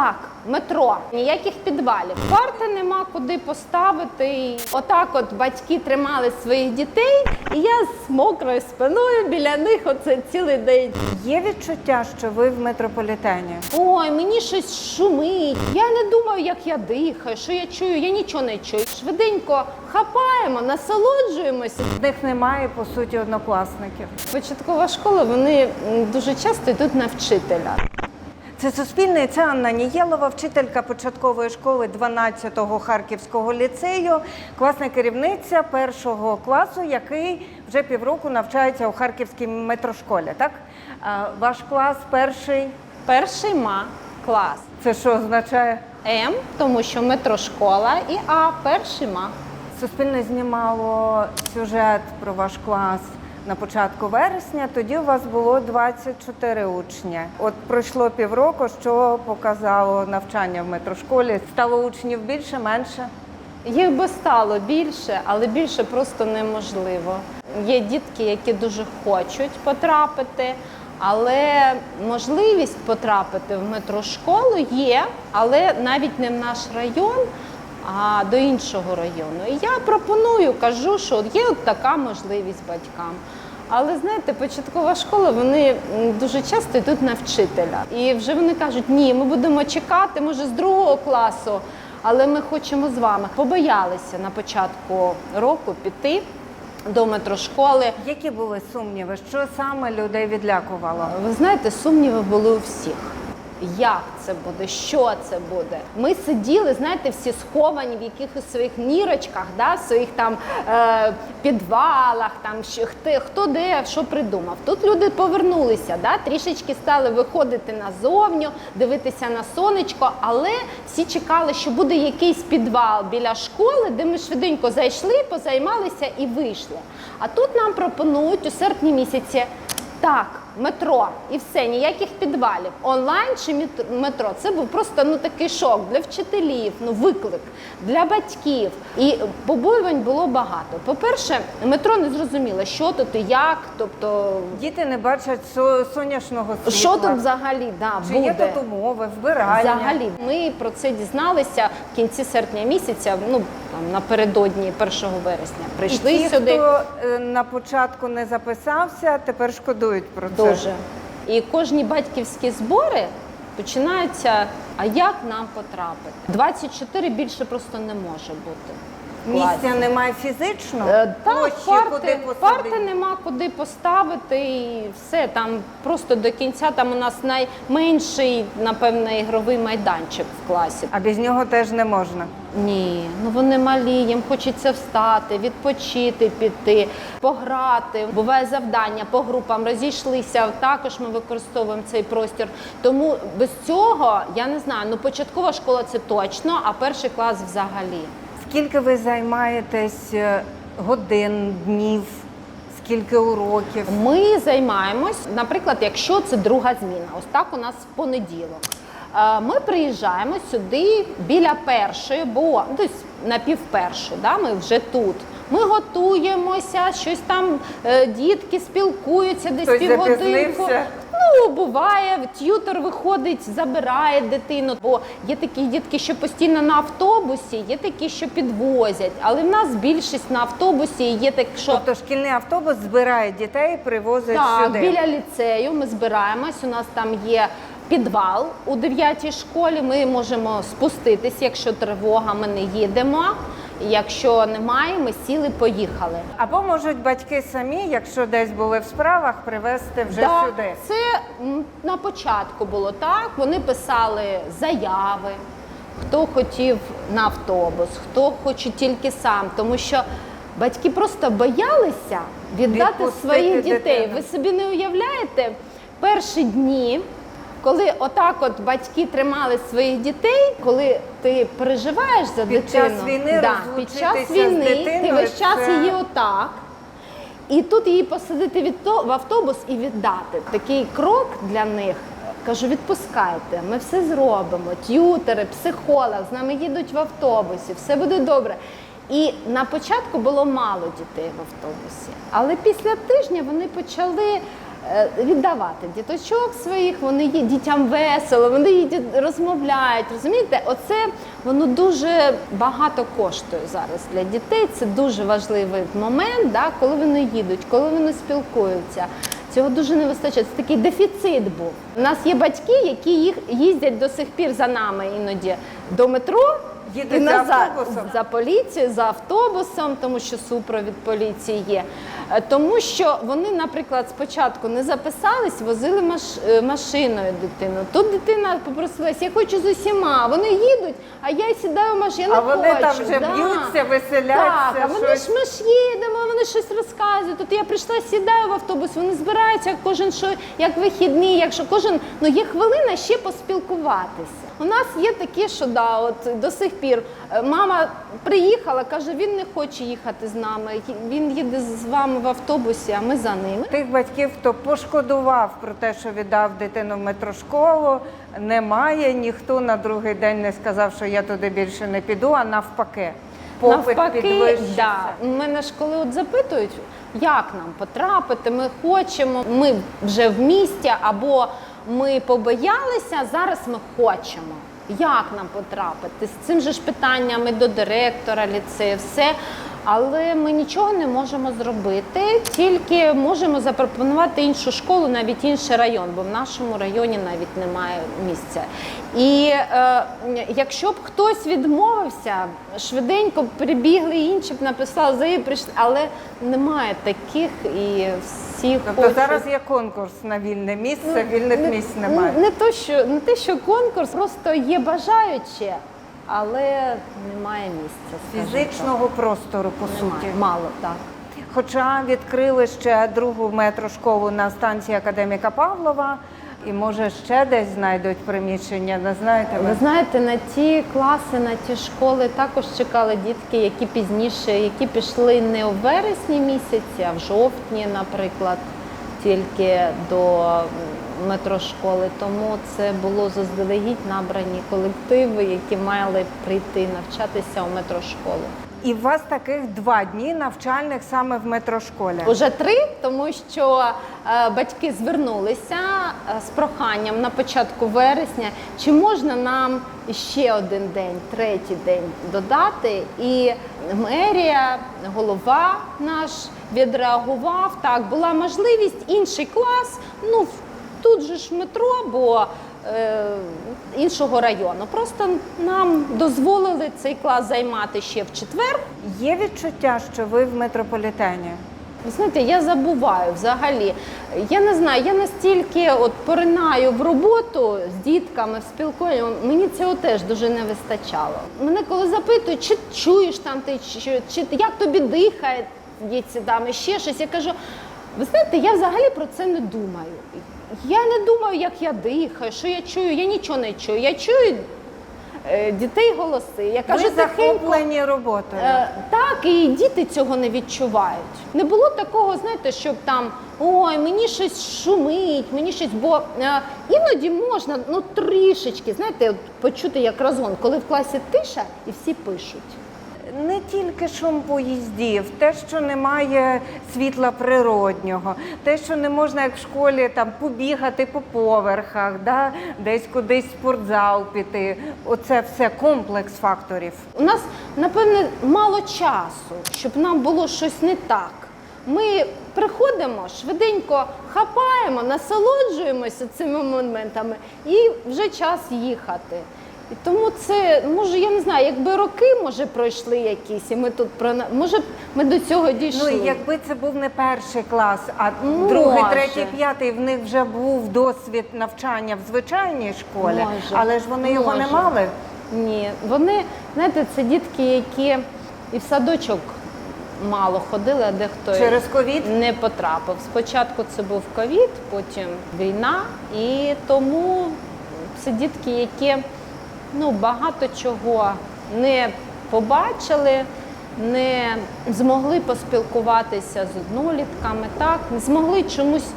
Так, метро, ніяких підвалів. Парти нема куди поставити. Отак, от батьки тримали своїх дітей, і я з мокрою спиною біля них оце цілий день. Є відчуття, що ви в метрополітені? Ой, мені щось шумить. Я не думаю, як я дихаю, що я чую, я нічого не чую. Швиденько хапаємо, насолоджуємося. В них немає по суті однокласників. Початкова школа, вони дуже часто йдуть на вчителя. Це Суспільне, це Анна Нієлова, вчителька початкової школи 12-го Харківського ліцею, класна керівниця першого класу, який вже півроку навчається у Харківській метрошколі. Так ваш клас перший. Перший ма клас. Це що означає? М, тому що метрошкола, і А перший ма. Суспільне знімало сюжет про ваш клас на початку вересня. Тоді у вас було 24 учні. От пройшло півроку. Що показало навчання в метрошколі? Стало учнів більше, менше? Їх би стало більше, але більше просто неможливо. Є дітки, які дуже хочуть потрапити, але можливість потрапити в метрошколу є, але навіть не в наш район, а до іншого району. І я пропоную, кажу, що є от така можливість батькам. Але знаєте, початкова школа, вони дуже часто йдуть на вчителя. І вже вони кажуть, ні, ми будемо чекати, може, з другого класу, але ми хочемо з вами. Побоялися на початку року піти до метрошколи. Які були сумніви? Що саме людей відлякувало? Ви знаєте, сумніви були у всіх. Як це буде, що це буде? Ми сиділи, знаєте, всі сховані в якихось своїх нірочках, да, в своїх там е, підвалах, там що хто, хто де що придумав. Тут люди повернулися, да, трішечки стали виходити назовню, дивитися на сонечко, але всі чекали, що буде якийсь підвал біля школи, де ми швиденько зайшли, позаймалися і вийшли. А тут нам пропонують у серпні місяці. Так, метро і все, ніяких підвалів. Онлайн чи мет- метро. Це був просто ну такий шок для вчителів, ну виклик для батьків. І побоювань було багато. По-перше, метро не зрозуміло, що тут і як, тобто Діти не бачать со- сонячного світла. що тут взагалі да, Чи буде. є тут умови, вбирання? Взагалі, ми про це дізналися в кінці серпня місяця, ну там напередодні 1 вересня. Прийшли І ті, сюди. хто е, на початку не записався, тепер шкодують про це. Дуже. І кожні батьківські збори починаються. А як нам потрапити? 24 більше просто не може бути. Місця немає фізично, Е, Так, площі, парти, посадити. парти нема куди поставити, і все там просто до кінця. Там у нас найменший, напевно, ігровий майданчик в класі. А без нього теж не можна. Ні, ну вони малі, їм хочеться встати, відпочити, піти, пограти. Буває завдання по групам, розійшлися. Також ми використовуємо цей простір. Тому без цього я не знаю. Ну початкова школа це точно, а перший клас взагалі. Скільки ви займаєтесь е, годин, днів, скільки уроків? Ми займаємось, наприклад, якщо це друга зміна, ось так у нас в понеділок. Е, Ми приїжджаємо сюди біля першої, бо тобто на півпершу, да, ми вже тут. Ми готуємося, щось там е, дітки спілкуються десь півгодинку. Ну, буває, т'ютер виходить, забирає дитину. Бо є такі дітки, що постійно на автобусі, є такі, що підвозять. Але в нас більшість на автобусі і є так, що Тобто шкільний автобус збирає дітей, привозить так, сюди. біля ліцею ми збираємось. У нас там є підвал у 9 школі. Ми можемо спуститись, якщо тривога, ми не їдемо. Якщо немає, ми сіли, поїхали. Або можуть батьки самі, якщо десь були в справах, привезти вже Да, сюди. Це на початку було так. Вони писали заяви, хто хотів на автобус, хто хоче тільки сам, тому що батьки просто боялися віддати Відпустити своїх дітей. дитину. Ви собі не уявляєте перші дні. Коли отак от батьки тримали своїх дітей, коли ти переживаєш за Під дитину, час війни да, під час з війни ти весь час це- її отак. І тут її посадити від то- в автобус і віддати. Такий крок для них. Кажу, відпускайте, ми все зробимо. Т'ютери, психолог, з нами їдуть в автобусі, все буде добре. І на початку було мало дітей в автобусі, але після тижня вони почали віддавати діточок своїх, вони є дітям весело, вони їдять, розмовляють. Розумієте, оце воно дуже багато коштує зараз для дітей. Це дуже важливий момент, да, коли вони їдуть, коли вони спілкуються. Цього дуже не вистачає. Це такий дефіцит був. У нас є батьки, які їх їздять до сих пір за нами іноді до метро. Їдуть за автобусом? за поліцією, за автобусом, тому що супровід поліції є. Е, Тому що вони, наприклад, спочатку не записались, возили маш... е, машиною дитину. Тут дитина попросилась, я хочу з усіма. Вони їдуть, а я сідаю в машину. я А не вони там вже Да. б'ються, веселяться. Так, а вони щось. ж ми ж їдемо, вони щось розказують. Тут я прийшла, сідаю в автобус, вони збираються, як кожен що як вихідний, якщо кожен ну є хвилина ще поспілкуватися. У нас є такі, що да, от до сих пір е, мама приїхала, каже, він не хоче їхати з нами. Він їде з вами в автобусі, а ми за ним. Тих батьків, хто пошкодував про те, що віддав дитину в метрошколу, немає. Ніхто на другий день не сказав, що я туди більше не піду, а навпаки. Попит Навпаки, да. мене ж коли от запитують, як нам потрапити, ми хочемо, ми вже в місті або ми побоялися, зараз ми хочемо. Як нам потрапити? З цим же ж питаннями до директора ліцею, все. Але ми нічого не можемо зробити, тільки можемо запропонувати іншу школу, навіть інший район, бо в нашому районі навіть немає місця. І е, якщо б хтось відмовився, швиденько прибігли інші б написали заяву, прийшли, але немає таких і всі Тобто хочуть. зараз є конкурс на вільне місце, вільних місць Ну, немає. Не то, що не те, що конкурс, просто є бажаючі, але немає місця. скажімо Фізичного простору, по так. суті. немає. мало так. Хоча відкрили ще другу метрошколу на станції академіка Павлова, і може ще десь знайдуть приміщення, не знаєте ви? Ви знаєте, на ті класи, на ті школи також чекали дітки, які пізніше, які пішли не у вересні місяці, а в жовтні, наприклад, тільки до метрошколи. Тому це було заздалегідь набрані колективи, які мали прийти навчатися у метрошколу. І у вас таких два дні навчальних саме в метрошколі. Уже три, тому що е, батьки звернулися е, з проханням на початку вересня, чи можна нам ще один день, третій день додати. І мерія, голова наш відреагував. Так, була можливість інший клас. Ну тут же ж метро, бо е, іншого району. Просто нам дозволили цей клас займати ще в четвер. Є відчуття, що ви в метрополітені? Ви знаєте, я забуваю взагалі. Я не знаю, я настільки от поринаю в роботу з дітками, в спілкуванні. Мені цього теж дуже не вистачало. Мене коли запитують, чи чуєш там ти, чи, чи як тобі дихає там, і ще щось. Я кажу, ви знаєте, я взагалі про це не думаю. Я не думаю, як я дихаю, що я чую. Я нічого не чую. Я чую е, дітей голоси. Я кажу, ви захоплені роботою. Е, так, і діти цього не відчувають. Не було такого, знаєте, щоб там ой, мені щось шумить, мені щось, бо е, іноді можна ну трішечки, знаєте, от почути як разгон, коли в класі тиша і всі пишуть. Не тільки шум поїздів, те, що немає світла природнього, те, що не можна, як в школі, там побігати по поверхах, да? десь кудись спортзал піти. Оце все комплекс факторів. У нас, напевне, мало часу, щоб нам було щось не так. Ми приходимо, швиденько хапаємо, насолоджуємося цими моментами і вже час їхати. І тому це, може, я не знаю, якби роки може пройшли якісь, і ми тут про може ми до цього Ну дійшли. і якби це був не перший клас, а Може. другий, третій, п'ятий, в них вже був досвід навчання в звичайній школі, Може. але ж вони його не мали. Ні, вони, знаєте, це дітки, які і в садочок мало ходили, а дехто Через ковід? не потрапив. Спочатку це був ковід, потім війна, і тому це дітки, які ну, багато чого не побачили, не змогли поспілкуватися з однолітками, так, не змогли чомусь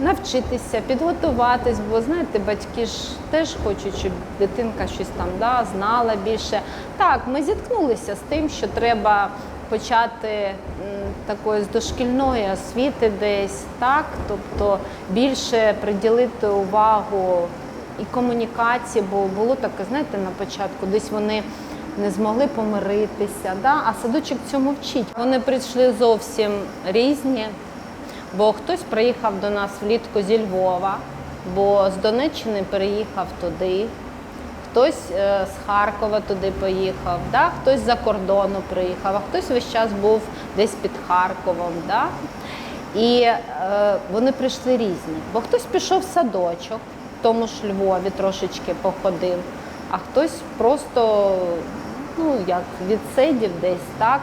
навчитися, підготуватись, бо знаєте, батьки ж теж хочуть, щоб дитинка щось там да, знала більше. Так, ми зіткнулися з тим, що треба почати такої з дошкільної освіти десь, так, тобто більше приділити увагу і комунікації, бо було таке, знаєте, на початку десь вони не змогли помиритися, да? а садочок цьому вчить. Вони прийшли зовсім різні, бо хтось приїхав до нас влітку зі Львова, бо з Донеччини переїхав туди. Хтось е, з Харкова туди поїхав, да? хтось з-за кордону приїхав, а хтось весь час був десь під Харковом. Да? І е, вони прийшли різні. Бо хтось пішов в садочок, в тому ж Львові трошечки походив, а хтось просто ну, як відсидів десь, так?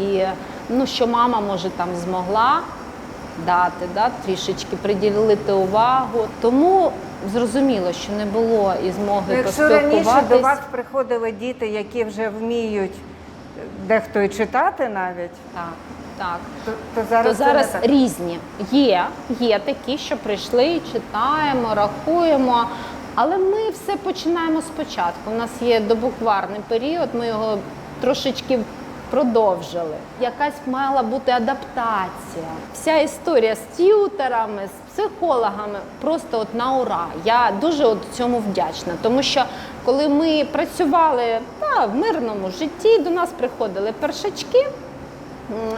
І ну, що мама може там змогла дати, да? трішечки приділити увагу. Тому зрозуміло, що не було і змоги Ну, Якщо раніше до вас приходили діти, які вже вміють дехто і читати навіть, Так, так. то, то зараз, то не зараз так. різні. Є, є такі, що прийшли, читаємо, рахуємо. Але ми все починаємо спочатку. У нас є добукварний період, ми його трошечки продовжили. Якась мала бути адаптація. Вся історія з т'ютерами, з психологами просто от на ура. Я дуже от цьому вдячна, тому що коли ми працювали та, в мирному житті, до нас приходили першачки.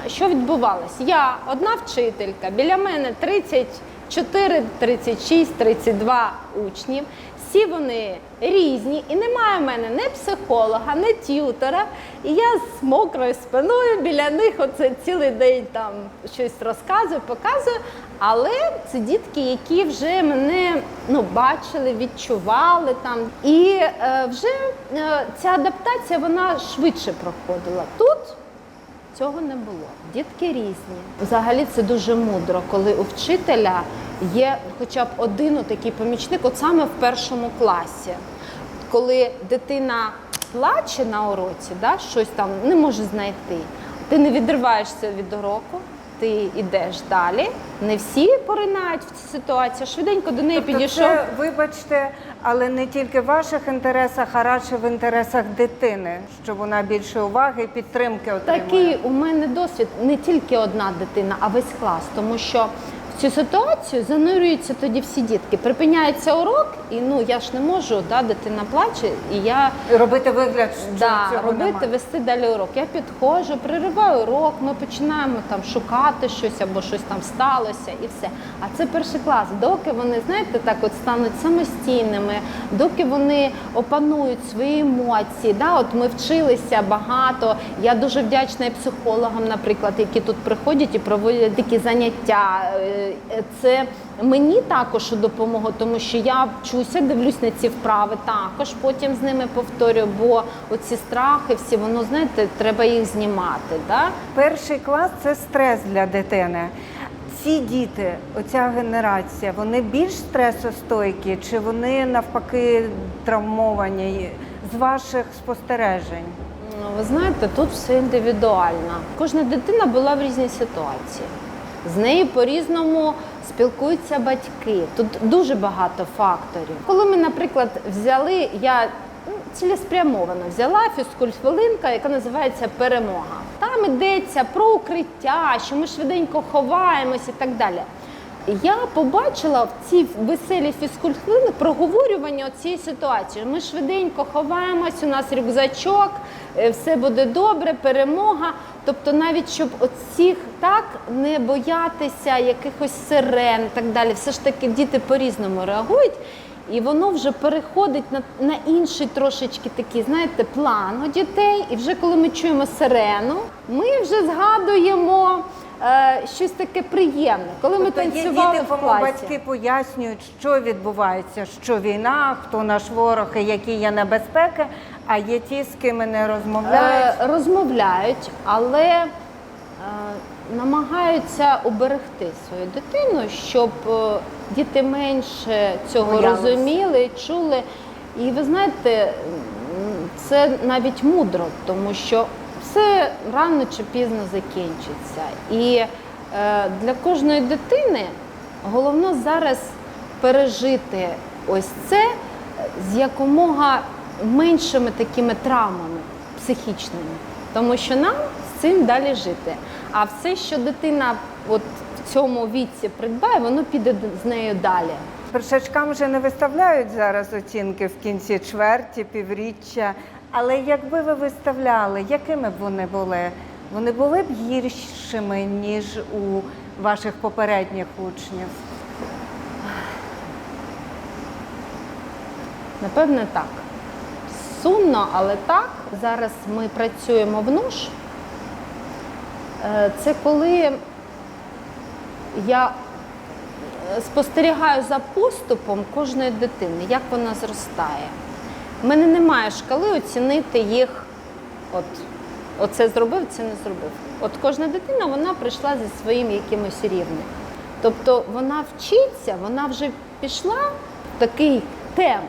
Що відбувалось? Я одна вчителька, біля мене 34, 36, 32 учнів. Всі вони різні, і немає в мене ні психолога, ні т'ютера. І я з мокрою спиною біля них оце цілий день там щось розказую, показую. Але це дітки, які вже мене ну, бачили, відчували там. І е, вже е, ця адаптація вона швидше проходила. Тут Цього не було. Дітки різні. Взагалі це дуже мудро, коли у вчителя є хоча б один такий помічник, от саме в першому класі. Коли дитина плаче на уроці, да, щось там не може знайти, ти не відриваєшся від уроку, ти йдеш далі. Не всі поринають в цю ситуацію. Швиденько до неї Тобто підійшов. це, вибачте, але не тільки в ваших інтересах, а радше в інтересах дитини, щоб вона більше уваги і підтримки отримала. Такий у мене досвід не тільки одна дитина, а весь клас, тому що в цю ситуацію занурюються тоді всі дітки. Припиняється урок, і ну я ж не можу, да, дитина плаче, і я Робити вигляд, що да, цього робити, немає. вести далі урок. Я підходжу, перериваю урок, ми починаємо там шукати щось або щось там сталося і все. А це перший клас. Доки вони, знаєте, так от стануть самостійними, доки вони опанують свої емоції. Да, от ми вчилися багато. Я дуже вдячна і психологам, наприклад, які тут приходять і проводять такі заняття. Е, Це мені також у допомогу, тому що я вчуся, дивлюсь на ці вправи також, потім з ними повторюю, бо оці страхи, всі воно знаєте, треба їх знімати. Да? Перший клас це стрес для дитини. Ці діти, оця генерація, вони більш стресостойкі, чи вони навпаки травмовані з ваших спостережень? Ну, Ви знаєте, тут все індивідуально. Кожна дитина була в різній ситуації. З нею по-різному спілкуються батьки. Тут дуже багато факторів. Коли ми, наприклад, взяли, я ну, цілеспрямовано взяла фізкульт-хвилинка, яка називається Перемога. Там йдеться про укриття, що ми швиденько ховаємось і так далі. Я побачила в цій веселій фізкульт-хвилини проговорювання цієї ситуації. Ми швиденько ховаємось, у нас рюкзачок, е, все буде добре, перемога. Тобто, навіть щоб оцих так не боятися якихось сирен і так далі. Все ж таки діти по-різному реагують. І воно вже переходить на, на інший трошечки такий, знаєте, план у дітей. І вже коли ми чуємо сирену, ми вже згадуємо щось таке приємне. Коли ми Тобто є танцювали діти, в класі. батьки пояснюють, що відбувається, що війна, хто наш ворог і які є небезпеки, а є ті, з ким не розмовляють. Е, розмовляють, але е, намагаються уберегти свою дитину, щоб е, діти менше цього Боялись. розуміли, чули. І ви знаєте, це навіть мудро, тому що все рано чи пізно закінчиться. І е, для кожної дитини головне зараз пережити ось це з якомога меншими такими травмами психічними. Тому що нам з цим далі жити. А все, що дитина от в цьому віці придбає, воно піде з нею далі. Першачкам вже не виставляють зараз оцінки в кінці чверті, півріччя. Але якби ви виставляли, якими б вони були? Вони були б гіршими, ніж у ваших попередніх учнів. Напевне, так. Сумно, але так. Зараз ми працюємо в НУШ. Е, Це коли я е, спостерігаю за поступом кожної дитини, як вона зростає. У мене немає шкали оцінити їх, от, оце зробив, це не зробив. От кожна дитина вона прийшла зі своїм якимось рівнем. Тобто вона вчиться, вона вже пішла в такий темп,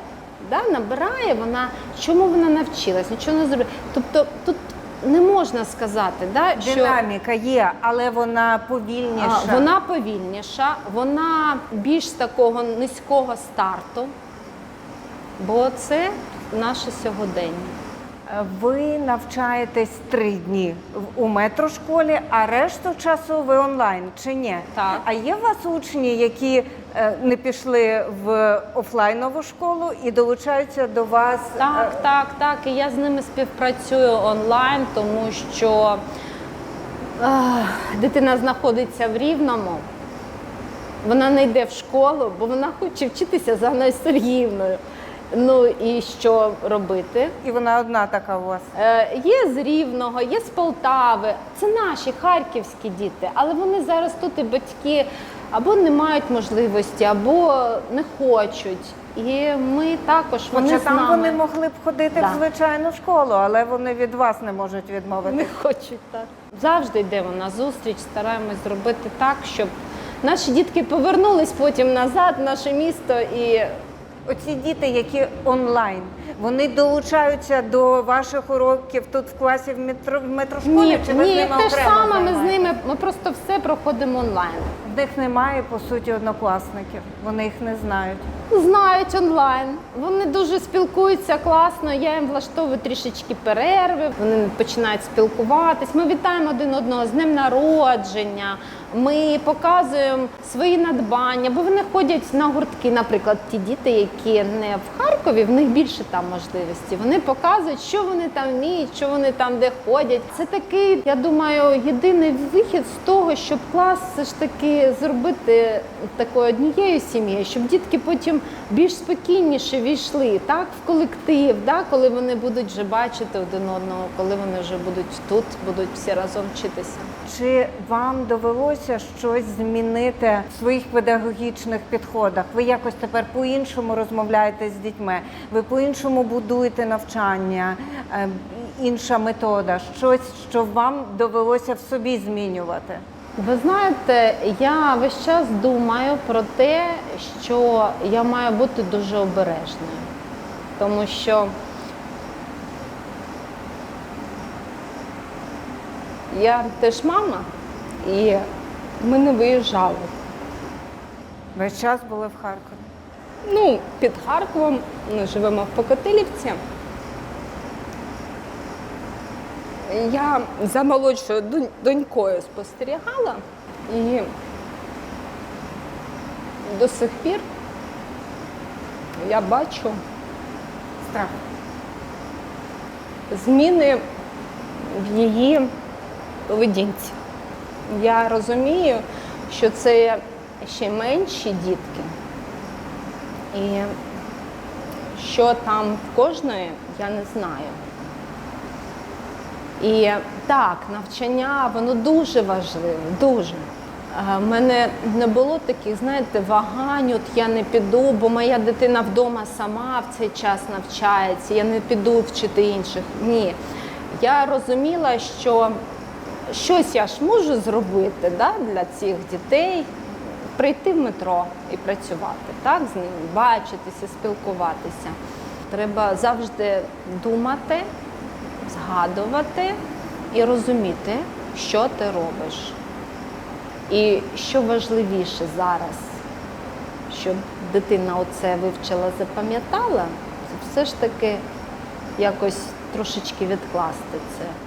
да, набирає вона, чому вона навчилась, нічого не зробила. Тобто тут не можна сказати, да, що Динаміка є, але вона повільніша. а, Вона повільніша, вона більш такого низького старту, бо це наше сьогодення. Ви навчаєтесь три дні у метрошколі, а решту часу ви онлайн чи ні? Так. А є у вас учні, які е, не пішли в офлайнову школу і долучаються до вас? Так, е, так, так. І я з ними співпрацюю онлайн, тому що е, дитина знаходиться в Рівному. Вона не йде в школу, бо вона хоче вчитися за Анною Сергіївною. Ну і що робити? І вона одна така у вас. Е, Є з Рівного, є з Полтави. Це наші харківські діти, але вони зараз тут і батьки або не мають можливості, або не хочуть. І ми також вони Хоча з там нами вони могли б ходити Да. в звичайну школу, але вони від вас не можуть відмовити. не хочуть так. Завжди йдемо на зустріч, стараємось зробити так, щоб наші дітки повернулись потім назад в наше місто і Оці діти, які онлайн, вони долучаються до ваших уроків тут в класі в метро в метрошколі? ні, чи ви з ними те ж окремо саме. Ми з займаєтесь? ними ми просто все проходимо онлайн. В них немає по суті однокласників. Вони їх не знають. Знають онлайн. Вони дуже спілкуються класно. Я їм влаштовую трішечки перерви. Вони починають спілкуватись. Ми вітаємо один одного з днем народження. Ми показуємо свої надбання, бо вони ходять на гуртки. Наприклад, ті діти, які не в Харкові, в них більше там можливості. Вони показують, що вони там вміють, що вони там де ходять. Це такий, я думаю, єдиний вихід з того, щоб клас все ж таки зробити такою однією сім'єю, щоб дітки потім більш спокійніше війшли так в колектив, да, коли вони будуть вже бачити один одного, коли вони вже будуть тут, будуть всі разом вчитися. Чи вам довелося щось змінити в своїх педагогічних підходах? Ви якось тепер по-іншому розмовляєте з дітьми, ви по-іншому будуєте навчання, е, інша метода, щось, що вам довелося в собі змінювати? Ви знаєте, я весь час думаю про те, що я маю бути дуже обережною, тому що я теж мама, і ми не виїжджали. Весь час були в Харкові. Ну, під Харковом ми живемо в Покотилівці. Я за молодшою донькою спостерігала і до сих пір я бачу Страх. зміни в її поведінці. Я розумію, що це ще менші дітки. І що там в кожної, я не знаю. І так, навчання, воно дуже важливе, дуже. У мене не було таких, знаєте, вагань, от я не піду, бо моя дитина вдома сама в цей час навчається, я не піду вчити інших. Ні. Я розуміла, що щось я ж можу зробити да, для цих дітей, прийти в метро і працювати, так, з ними, бачитися, спілкуватися. Треба завжди думати, згадувати і розуміти, що ти робиш. І що важливіше зараз, щоб дитина оце вивчила, запам'ятала, це все ж таки якось трошечки відкласти це.